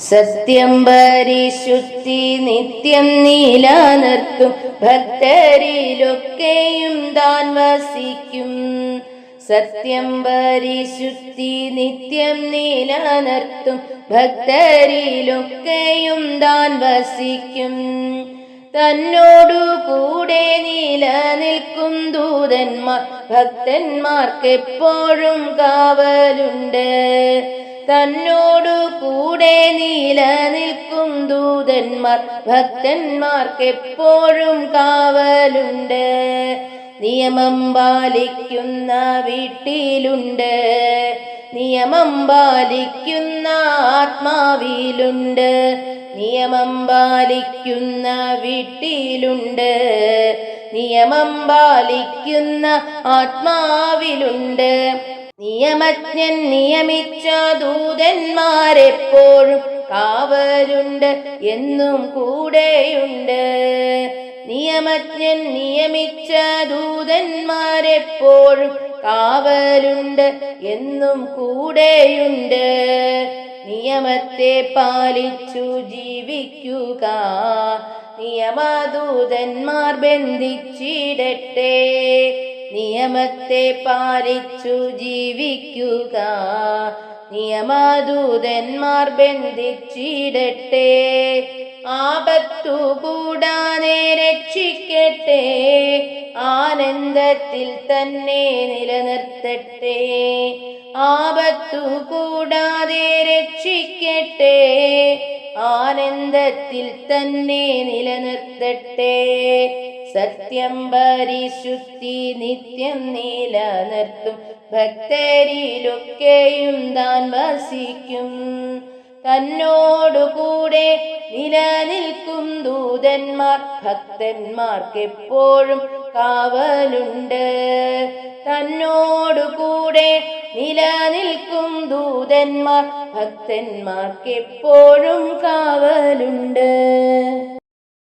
സത്യം പരിശുദ്ധി നിത്യം നിലനിർത്തും. ഭക്തരിലൊക്കെയും താൻ വസിക്കും. സത്യം പരിശുദ്ധി നിത്യം നിലനിർത്തും. ഭക്തരിലൊക്കെയും താൻ വസിക്കും. തന്നോടു കൂടെ നിലനിൽക്കും ദൂതന്മാർ. ഭക്തന്മാർക്കെപ്പോഴും കാവലുണ്ട്. തന്നോടു കൂടെ നിലനിൽക്കും ദൂതന്മാർ. ഭക്തന്മാർക്കെപ്പോഴും കാവലുണ്ട്. നിയമം പാലിക്കുന്ന വീട്ടിലുണ്ട്. നിയമം പാലിക്കുന്ന ആത്മാവിലുണ്ട്. നിയമം പാലിക്കുന്ന വീട്ടിലുണ്ട്. നിയമം പാലിക്കുന്ന ആത്മാവിലുണ്ട്. നിയമജ്ഞൻ നിയമിച്ച ദൂതന്മാരെപ്പോഴും കാവലുണ്ട് എന്നും കൂടെയുണ്ട്. നിയമജ്ഞൻ നിയമിച്ച ദൂതന്മാരെപ്പോഴും കാവലുണ്ട് എന്നും കൂടെയുണ്ട്. നിയമത്തെ പാലിച്ചു ജീവിക്കുക നിയമദൂതന്മാർ ബന്ധിച്ചിടട്ടെ. നിയമത്തെ പാലിച്ചു ജീവിക്കുക. നിയമദൂതന്മാർ ബന്ധിച്ചിടട്ടെ. ആപത്തു കൂടാതെ രക്ഷിക്കട്ടെ. ആനന്ദത്തിൽ തന്നെ നിലനിർത്തട്ടെ. ആപത്തു കൂടാതെ രക്ഷിക്കട്ടെ. ആനന്ദത്തിൽ തന്നെ നിലനിർത്തട്ടെ. സത്യം പരിശുദ്ധി നിത്യം നിലനിർത്തും. ഭക്തരിലൊക്കെയും താൻ വസിക്കും. തന്നോടുകൂടെ നിലനിൽക്കും ദൂതന്മാർ. ഭക്തന്മാർക്കെപ്പോഴും കാവലുണ്ട്. തന്നോടുകൂടെ നിലനിൽക്കും ദൂതന്മാർ. ഭക്തന്മാർക്കെപ്പോഴും കാവലുണ്ട്.